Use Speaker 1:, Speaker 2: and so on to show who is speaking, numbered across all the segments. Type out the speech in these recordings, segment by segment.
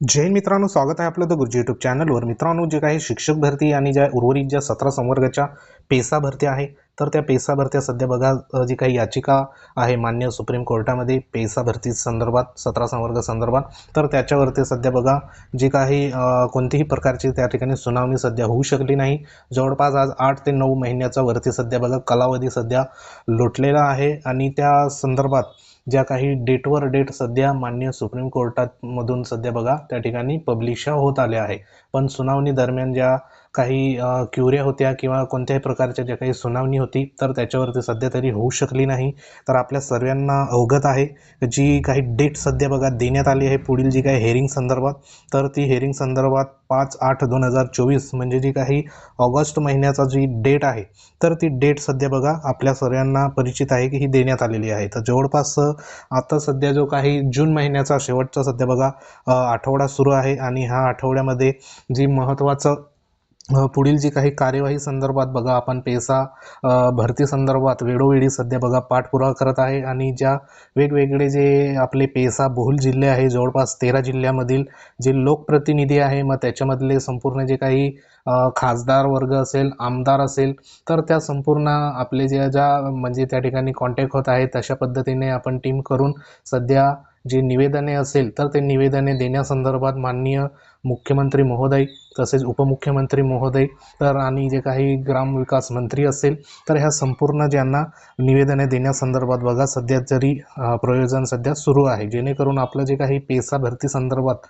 Speaker 1: जय मित्रांनो स्वागत आहे आपलं द गुरुजी यूट्यूब चॅनलवर मित्रांनो जे काही शिक्षक भरती आणि ज्या उर्वरित ज्या सतरा संवर्गाच्या पेसा भरती आहे तर त्या पेसा भरत्या सध्या बघा जी काही याचिका आहे मान्य सुप्रीम कोर्टामध्ये पेसा भरती संदर्भात सतरा संवर्ग संदर्भात तर त्याच्यावरती सध्या बघा जी काही कोणतीही प्रकारची त्या ठिकाणी सुनावणी सध्या होऊ शकली नाही. जवळपास आज आठ ते नऊ महिन्याचा वरती सध्या बघा कालावधी सध्या लोटलेला आहे आणि त्या संदर्भात ज्या काही डेटवर डेट सध्या मान्य सुप्रीम कोर्टामधून सध्या बघा त्या ठिकाणी पब्लिश होत आल्या आहे पण सुनावणी दरम्यान ज्या काही क्युऱ्या होत्या किंवा कोणत्याही प्रकारच्या ज्या काही सुनावणी होती तर त्याच्यावरती सध्या तरी होऊ शकली नाही. तर आपल्या सर्वांना अवगत आहे जी काही डेट सध्या बघा देण्यात आली आहे पुढील जी काही हेअरिंग संदर्भात तर ती हेअरिंग संदर्भात पाच आठ दोन हजार चोवीस म्हणजे जी काही ऑगस्ट महिन्याचा जी डेट आहे तर ती डेट सध्या बघा आपल्या सर्वांना परिचित आहे की ही देण्यात आलेली आहे. तर जवळपास आता सध्या जो काही जून महिन्याचा शेवटचा सध्या बघा आठवडा सुरू आहे आणि ह्या आठवड्यामध्ये जी महत्त्वाचं पुढील जी काही कार्यवाही संदर्भात बघा आपण पेसा भरती संदर्भात वेळोवेळी सध्या बघा पाठपुरावा करत आहे आणि ज्या वेगवेगळे जे आपले पेसा बहुल जिल्हे आहे जवळपास तेरा जिल्ह्यामधील जे लोकप्रतिनिधी आहे मग त्याच्यामधले संपूर्ण जे काही खासदार वर्ग असेल आमदार असेल तर त्या संपूर्ण आपले जे ज्या म्हणजे त्या ठिकाणी कॉन्टॅक्ट होत आहेत तशा पद्धतीने आपण टीम करून सध्या जे निवेदने असेल तर ते निवेदने देण्यासंदर्भात माननीय मुख्यमंत्री महोदय तसेच उपमुख्यमंत्री महोदय तर आणि जे काही ग्रामविकास मंत्री असेल तर ह्या संपूर्ण ज्यांना निवेदने देण्यासंदर्भात बघा सध्या जरी प्रयोजन सध्या सुरू आहे. जेणेकरून आपलं जे काही पेसा भरती संदर्भात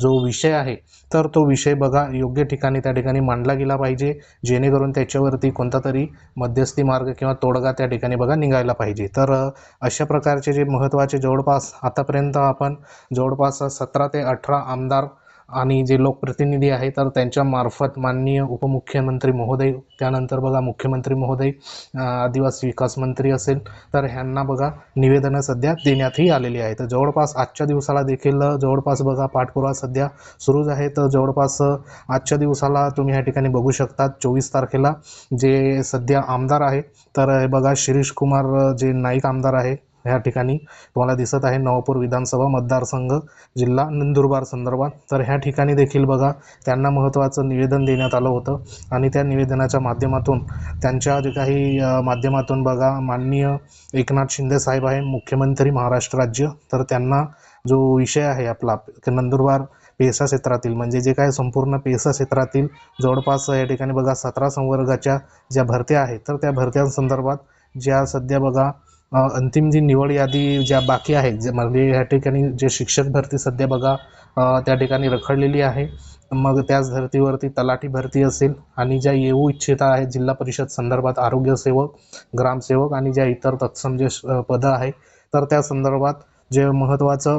Speaker 1: जो विषय आहे तर तो विषय बघा योग्य ठिकाणी त्या ठिकाणी मांडला गेला पाहिजे. जेणेकरून त्याच्यावरती कोणता तरी मध्यस्थी मार्ग किंवा तोडगा त्या ठिकाणी बघा निघायला पाहिजे. तर अशा प्रकारचे जे महत्त्वाचे जवळपास आतापर्यंत आपण जवळपास सतरा ते अठरा आमदार आणि जे लोकप्रतिनिधी आहे तर त्यांच्या मार्फत माननीय उपमुख्यमंत्री महोदय त्यानंतर बघा मुख्यमंत्री महोदय आदिवासी विकास मंत्री असेल तर ह्यांना बघा निवेदनं सध्या देण्यातही आलेली आहे तर जवळपास आजच्या दिवसाला देखील जवळपास बघा पाठपुरावा सध्या सुरूच आहे. तर जवळपास आजच्या दिवसाला तुम्ही ह्या ठिकाणी बघू शकता चोवीस तारखेला जे सध्या आमदार आहे तर बघा शिरीष कुमार जे नाईक आमदार आहे ह्या ठिकाणी तुम्हाला दिसत आहे नवापूर विधानसभा मतदारसंघ जिल्हा नंदुरबार संदर्भात. तर ह्या ठिकाणी देखील बघा त्यांना महत्त्वाचं निवेदन देण्यात आलं होतं. आणि त्या निवेदनाच्या माध्यमातून त्यांच्या जे काही माध्यमातून बघा माननीय एकनाथ शिंदे साहेब आहे मुख्यमंत्री महाराष्ट्र राज्य. तर त्यांना जो विषय आहे आपला नंदुरबार पेसा क्षेत्रातील म्हणजे जे काय संपूर्ण पेसा क्षेत्रातील जवळपास या ठिकाणी बघा सतरा संवर्गाच्या ज्या भरत्या आहेत तर त्या भरत्यांसंदर्भात ज्या सध्या बघा अंतिम जी निवड यादी ज्या बाकी आहेत जे म्हणजे या ठिकाणी जे शिक्षक भरती सध्या बघा त्या ठिकाणी रखडलेली आहे. मग त्याच धर्तीवरती तलाठी भरती असेल आणि ज्या येऊ इच्छिता आहेत जिल्हा परिषद संदर्भात आरोग्यसेवक ग्रामसेवक आणि ज्या इतर तत्सम जे पदं आहे तर त्या संदर्भात जे महत्त्वाचं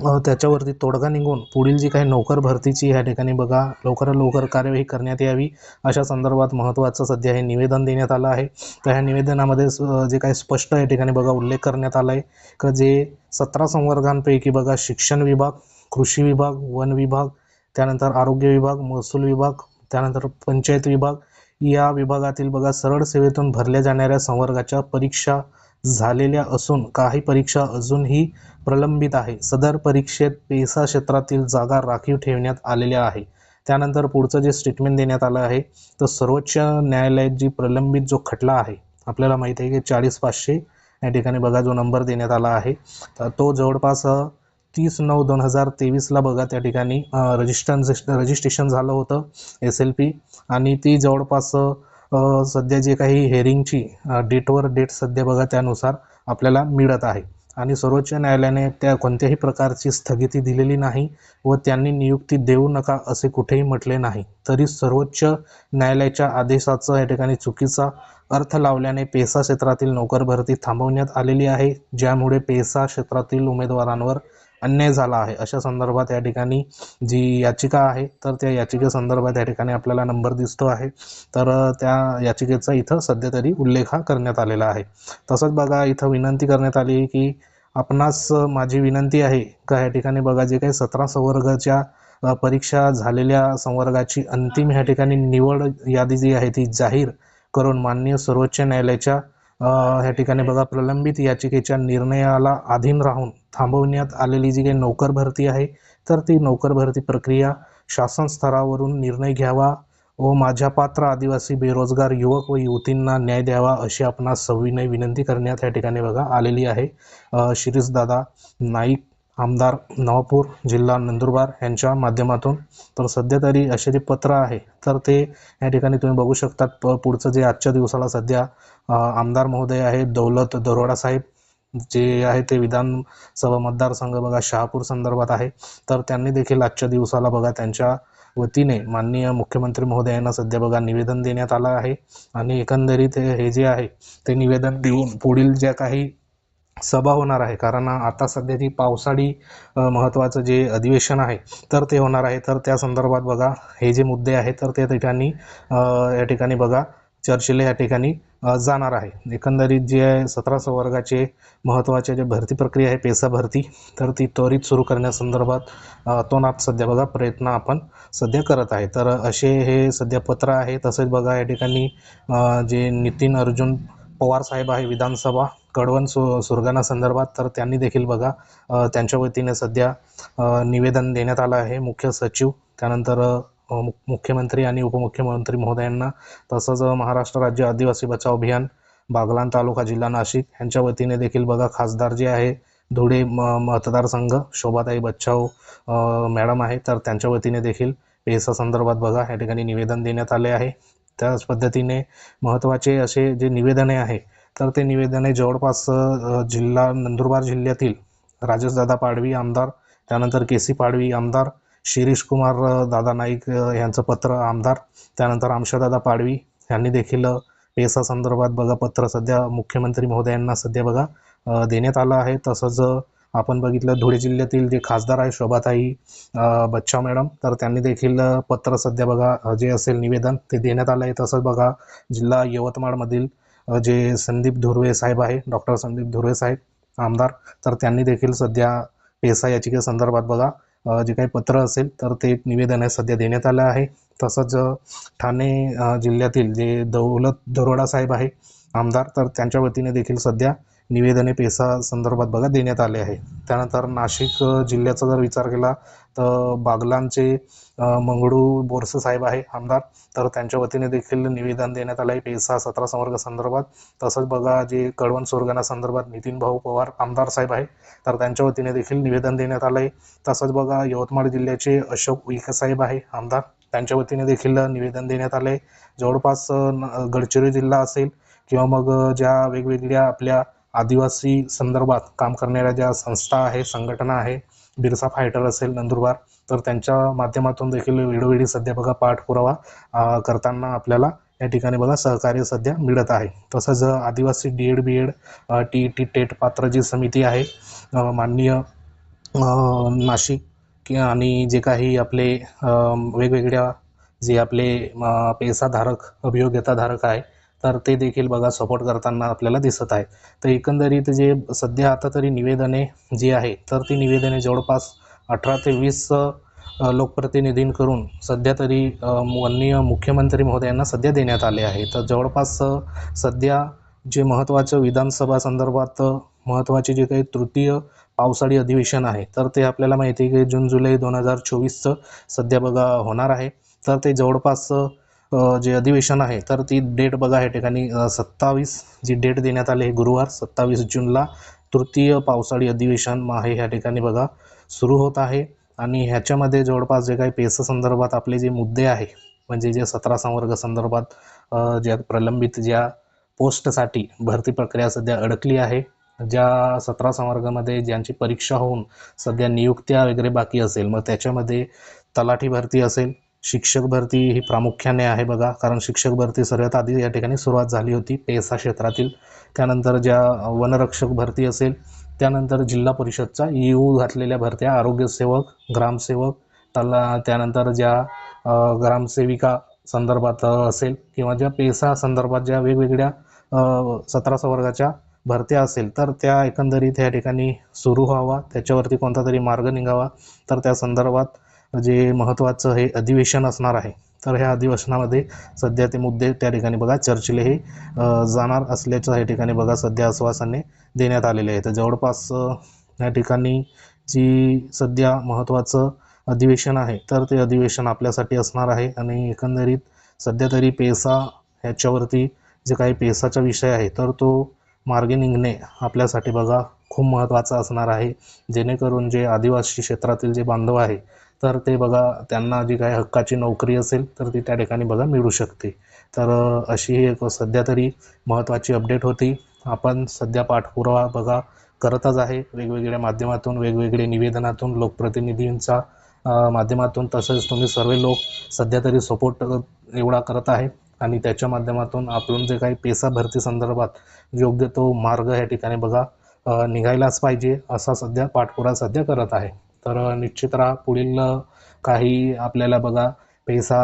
Speaker 1: त्याच्यावरती तोडगा निघून पुढील जी काही नोकर भरतीची ह्या ठिकाणी बघा लवकरात लवकर कार्यवाही करण्यात यावी अशा संदर्भात महत्त्वाचं सध्या हे निवेदन देण्यात आलं आहे. तर ह्या निवेदनामध्ये स- जे काही स्पष्ट या ठिकाणी बघा उल्लेख करण्यात आला आहे. का जे सतरा संवर्गांपैकी बघा शिक्षण विभाग कृषी विभाग वन विभाग त्यानंतर आरोग्य विभाग महसूल विभाग त्यानंतर पंचायत विभाग या विभागातील बघा सरळ सेवेतून भरल्या जाणाऱ्या संवर्गाच्या परीक्षा झालेल्या असून काही परीक्षा अजूनही प्रलंबित आहे. सदर परीक्षेत पेसा क्षेत्रातील जागा राखीव ठेवण्यात आलेल्या आहे. त्यानंतर पुढचं जे स्टेटमेंट देण्यात आलं आहे तर सर्वोच्च न्यायालयात जी प्रलंबित जो खटला आहे आपल्याला माहिती आहे की चाळीस पाचशे या ठिकाणी बघा जो नंबर देण्यात आला आहे तर तो जवळपास तीस नऊ दोन हजार तेवीसला बघा त्या ठिकाणी रजिस्ट्रन रजिस्ट्रेशन झालं होतं एस एल पी आणि ती जवळपास सध्या जे काही हेअरिंगची डेटवर डेट सध्या बघा त्यानुसार आपल्याला मिळत आहे. आणि सर्वोच्च न्यायालयाने त्या कोणत्याही प्रकारची स्थगिती दिलेली नाही व त्यांनी नियुक्ती देऊ नका असे कुठेही म्हटले नाही. तरी सर्वोच्च न्यायालयाच्या आदेशाचा या ठिकाणी चुकीचा अर्थ लावल्याने पेसा क्षेत्रातील नोकर भरती थांबवण्यात आलेली आहे ज्यामुळे पेसा क्षेत्रातील उमेदवारांवर अन्याय झाला आहे. अशा संदर्भात या ठिकाणी जी याचिका आहे तर त्या याचिकेसंदर्भात या ठिकाणी आपल्याला नंबर दिसतो आहे. तर त्या याचिकेचा इथं सध्या तरी उल्लेख हा करण्यात आलेला आहे. तसंच बघा इथं विनंती करण्यात आली की आपणास माझी विनंती आहे का या ठिकाणी बघा जे काही सतरा संवर्गाच्या परीक्षा झालेल्या संवर्गाची अंतिम ह्या ठिकाणी निवड यादी जी आहे ती जाहीर करून माननीय सर्वोच्च न्यायालयाच्या ह्या ठिकाणी बघा प्रलंबित याचिकेच्या निर्णयाला अधीन राहून थांबवण्यात आलेली जी काही नोकर भरती आहे तर ती नोकर भरती प्रक्रिया शासन स्तरावरून निर्णय घ्यावा व माझ्या पात्र आदिवासी बेरोजगार युवक व युवतींना न्याय द्यावा अशी आपणास सविनय विनंती करण्यात या ठिकाणी बघा आलेली आहे. शिरीषदादा नाईक आमदार नवापूर जिल्हा नंदुरबार यांच्या माध्यमातून. तर सध्या तरी असे जे पत्र आहे तर ते या ठिकाणी तुम्ही बघू शकतात. प पुढचं जे आजच्या दिवसाला सध्या आमदार महोदय आहे दौलत दरोडा साहेब जे आहे ते विधानसभा मतदारसंघ बघा शहापूर संदर्भात आहे. तर त्यांनी देखील आजच्या दिवसाला बघा त्यांच्या वतीने माननीय मुख्यमंत्री महोदयांना सध्या बघा निवेदन देण्यात आलं आहे. आणि एकंदरीत हे जे आहे ते निवेदन देऊन पुढील ज्या काही सभा होणार आहे. कारण आता सध्या जी पावसाळी महत्त्वाचं जे अधिवेशन आहे तर ते होणार आहे. तर त्या संदर्भात बघा हे जे मुद्दे आहेत तर त्या ठिकाणी या ठिकाणी बघा चर्चेला या ठिकाणी जाणार आहे. एकंदरीत जे आहे सतरा संवर्गाचे महत्त्वाचे जे भरती प्रक्रिया आहे पेसा भरती तर ती त्वरित सुरू करण्यासंदर्भात तोनात सध्या बघा प्रयत्न आपण सध्या करत आहे. तर असे हे सध्या पत्र आहे. तसेच बघा या ठिकाणी जे नितीन अर्जुन पवार साहेब आहे विधानसभा कडवण सु सुरगाणा संदर्भात तर त्यांनी देखील बघा त्यांच्या वतीने सध्या निवेदन देण्यात आलं आहे. मुख्य सचिव त्यानंतर मुख्यमंत्री आणि उपमुख्यमंत्री महोदयांना तसंच महाराष्ट्र राज्य आदिवासी बचाव अभियान बागलान तालुका जिल्हा नाशिक यांच्या वतीने देखील बघा खासदार जे आहे धुळे म मतदारसंघ शोभाताई बच्चाव मॅडम आहे. तर त्यांच्या वतीने देखील पेसा संदर्भात बघा या ठिकाणी निवेदन देण्यात आले आहे. त्याच पद्धतीने महत्त्वाचे असे जे निवेदने आहे तर ते निवेदने जवळपास जिल्हा नंदुरबार जिल्ह्यातील राजेशदादा पाडवी आमदार त्यानंतर के सी पाडवी आमदार शिरीष कुमार दादा नाईक यांचं पत्र आमदार त्यानंतर आमशादादा पाडवी यांनी देखील पेसा संदर्भात बघा पत्र सध्या मुख्यमंत्री महोदयांना सध्या बघा देण्यात आलं आहे. तसंच आपण बघितलं धुळे जिल्ह्यातील जे खासदार आहे शोभाताई बच्चा मॅडम तर त्यांनी देखील पत्र सध्या बघा जे असेल निवेदन ते देण्यात आलं आहे. तसंच बघा जिल्हा यवतमाळमधील जे संदीप धुर्वे साहेब आहे डॉक्टर संदीप धुर्वे साहेब आमदार तर त्यांनी देखील सध्या पेसा याचिकेसंदर्भात बघा जे काही पत्र असेल तर ते निवेदन आहे सध्या देण्यात आलं आहे. तसंच ठाणे जिल्ह्यातील जे दौलत दरोडा साहेब आहे आमदार तर त्यांच्या वतीने देखील सध्या निवेदने पेसा संदर्भात बघा देण्यात आले आहे. त्यानंतर नाशिक जिल्ह्याचा जर विचार केला तर बागलांचे मंगळू बोरसे साहेब आहे आमदार. तर त्यांच्या वतीने देखील निवेदन देण्यात आलं आहे पेसा सतरा संवर्ग संदर्भात. तसंच बघा जे कळवण सुरगाणा संदर्भात नितीन भाऊ पवार आमदार साहेब आहे तर त्यांच्या वतीने देखील निवेदन देण्यात आलं आहे तसंच बघा यवतमाळ जिल्ह्याचे अशोक उईके साहेब आहे आमदार. त्यांच्या वतीने देखील निवेदन देण्यात आले आहे जवळपास न- गडचिरोली जिल्हा असेल किंवा मग ज्या वेगवेगळ्या आपल्या आदिवासी संदर्भात काम करणाऱ्या ज्या संस्था आहे संघटना आहे बिरसा फायटर असेल नंदुरबार तर त्यांच्या माध्यमातून देखील वेळोवेळी सध्या बघा पाठपुरावा करताना आपल्याला या ठिकाणी बघा सहकार्य सध्या मिळत आहे. तसंच आदिवासी D Ed B Ed T T TET पात्र जी समिती आहे माननीय नाशिक कि आणि जे काही आपले वेगवेगळ्या जे आपले पैसाधारक पेसाधारक अभियोग्यताधारक आहे तर ते देखील बघा सपोर्ट करताना आपल्याला दिसत आहे तर एकंदरीत जे सध्या आता तरी निवेदने जी आहे तर ती निवेदने जवळपास अठरा ते वीस लोकप्रतिनिधींकडून सध्या तरी माननीय मुख्यमंत्री महोदयांना सध्या देण्यात आले आहे. तर जवळपास सध्या जे महत्त्वाचं विधानसभा संदर्भात महत्त्वाचे जे काही तृतीय पावसाळी अधिवेशन आहे तर ते आपल्याला माहिती आहे की जून जुलै दोन हजार चोवीसचं सध्या बघा होणार आहे. तर ते जवळपास जे अधिवेशन आहे तर ती डेट बघा या ठिकाणी सत्तावीस जी डेट देण्यात आली आहे गुरुवार सत्तावीस जूनला तृतीय पावसाळी अधिवेशन आहे ह्या ठिकाणी बघा सुरू होत आहे. आणि ह्याच्यामध्ये जवळपास जे काही पेस संदर्भात आपले जे मुद्दे आहे म्हणजे जे सतरा संवर्ग संदर्भात ज्या प्रलंबित ज्या पोस्टसाठी भरती प्रक्रिया सध्या अडकली आहे ज्या सतरा संवर्गामध्ये ज्यांची परीक्षा होऊन सध्या नियुक्त्या वगैरे बाकी असेल मग त्याच्यामध्ये तलाठी भरती असेल शिक्षक भरती ही प्रामुख्याने आहे बघा. कारण शिक्षक भरती सर्वात आधी या ठिकाणी सुरुवात झाली होती पेसा क्षेत्रातील. त्यानंतर ज्या वनरक्षक भरती असेल त्यानंतर जिल्हा परिषदचा यू घातलेल्या भरत्या आरोग्यसेवक ग्रामसेवक त्याला त्यानंतर ज्या ग्रामसेविका संदर्भात असेल किंवा ज्या पेसा संदर्भात ज्या वेगवेगळ्या सतरा संवर्गाच्या भरत्या असेल तर त्या एकंदरीत या ठिकाणी सुरू व्हावा. त्याच्यावरती कोणता तरी मार्ग निघावा. तर त्या संदर्भात जे महत्त्वाचं हे अधिवेशन असणार आहे तर ह्या अधिवेशनामध्ये सध्या ते मुद्दे त्या ठिकाणी बघा चर्चेले हे जाणार असल्याचं या ठिकाणी बघा सध्या आश्वासने देण्यात आलेले आहे तर जवळपास या ठिकाणी जी सध्या महत्त्वाचं अधिवेशन आहे तर ते अधिवेशन आपल्यासाठी असणार आहे आणि एकंदरीत सध्या तरी पेसा ह्याच्यावरती जे काही पेसाचा विषय आहे तर तो मार्गे निघणे आपल्यासाठी बघा खूप महत्त्वाचा असणार आहे. जेणेकरून जे आदिवासी क्षेत्रातील जे बांधव आहे तर ते बघा त्यांना जी काही हक्काची नोकरी असेल तर ती त्या ठिकाणी बघा मिळू शकते. तर अशी एक सध्या तरी महत्त्वाची अपडेट होती. आपण सध्या पाठपुरावा बघा करतच आहे. वेगवेगळ्या माध्यमातून वेगवेगळे निवेदनातून लोकप्रतिनिधींचा माध्यमातून तसेच तुम्ही सर्व लोक सध्या तरी सपोर्ट एवढा करत आहे. आणि त्याच्या माध्यमातून आपण जे काही पेसा भरती संदर्भात योग्य तो मार्ग या ठिकाणी बघा निघायलाच पाहिजे असा सध्या पाठपुरा सध्या करत आहे. तर निश्चित राहा पुढील काही आपल्याला बघा पेसा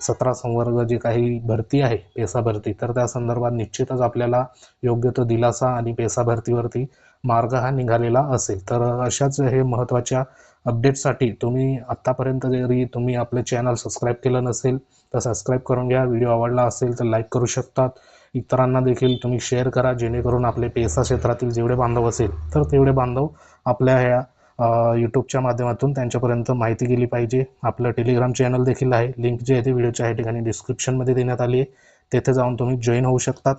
Speaker 1: सतरा संवर्ग जी काही भरती आहे पेसा भरती तर त्या संदर्भात निश्चितच आपल्याला योग्य तो दिलासा आणि पेसा भरतीवरती मार्ग हा निघालेला असेल. तर अशाच हे महत्त्वाच्या अपडेटसाठी तुम्ही आत्तापर्यंत जरी तुम्ही आपलं चॅनल सबस्क्राईब केलं नसेल तर सबस्क्राईब करून घ्या. व्हिडिओ आवडला असेल तर लाईक करू शकतात. इतरांना देखील तुम्ही शेअर करा जेणेकरून आपले पेसा क्षेत्रातील जेवढे बांधव असेल तर तेवढे बांधव आपल्या ह्या यूट्यूबच्या माध्यमातून त्यांच्यापर्यंत माहिती गेली पाहिजे. आपलं टेलिग्राम चॅनल देखील आहे. लिंक जे आहे ते व्हिडिओच्या या ठिकाणी डिस्क्रिप्शनमध्ये देण्यात आली आहे. तेथे जाऊन तुम्ही जॉईन होऊ शकतात.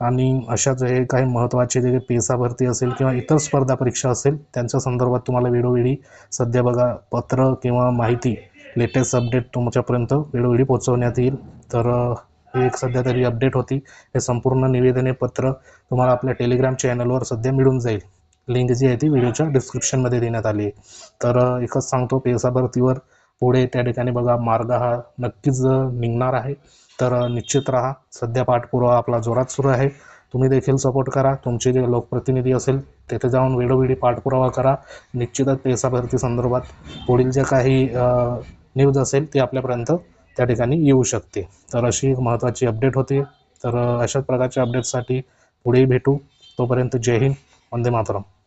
Speaker 1: आणि अशाच हे काही महत्त्वाचे जे पेसा भरती असेल किंवा इतर स्पर्धा परीक्षा असेल त्यांच्या संदर्भात तुम्हाला वेळोवेळी सध्या बघा पत्र किंवा माहिती लेटेस्ट अपडेट तुमच्यापर्यंत वेळोवेळी पोहोचवण्यात येईल. तर ही एक सध्या तरी अपडेट होती. हे संपूर्ण निवेदने पत्र तुम्हाला आपल्या टेलिग्राम चॅनलवर सध्या मिळून जाईल. लिंक जी आहे ती व्हिडिओच्या डिस्क्रिप्शनमध्ये देण्यात आली आहे. तर एकच सांगतो पेसा भरतीवर पुढे त्या ठिकाणी बघा मार्ग हा नक्कीच निघणार आहे. तर निश्चित राहा सध्या पाठपुरावा आपला जोरात सुरू आहे. तुम्ही देखील सपोर्ट करा. तुमचे जे लोकप्रतिनिधी असेल तेथे जाऊन वेळोवेळी पाठपुरावा करा. निश्चितच पेसा भरती संदर्भात पुढील जे काही न्यूज असेल ती आपल्यापर्यंत त्या ठिकाणी येऊ शकते. तर अशी एक महत्त्वाची अपडेट होती. तर अशाच प्रकारच्या अपडेटसाठी पुढेही भेटू. तोपर्यंत जय हिंद. വന്ദേ മാത്രം.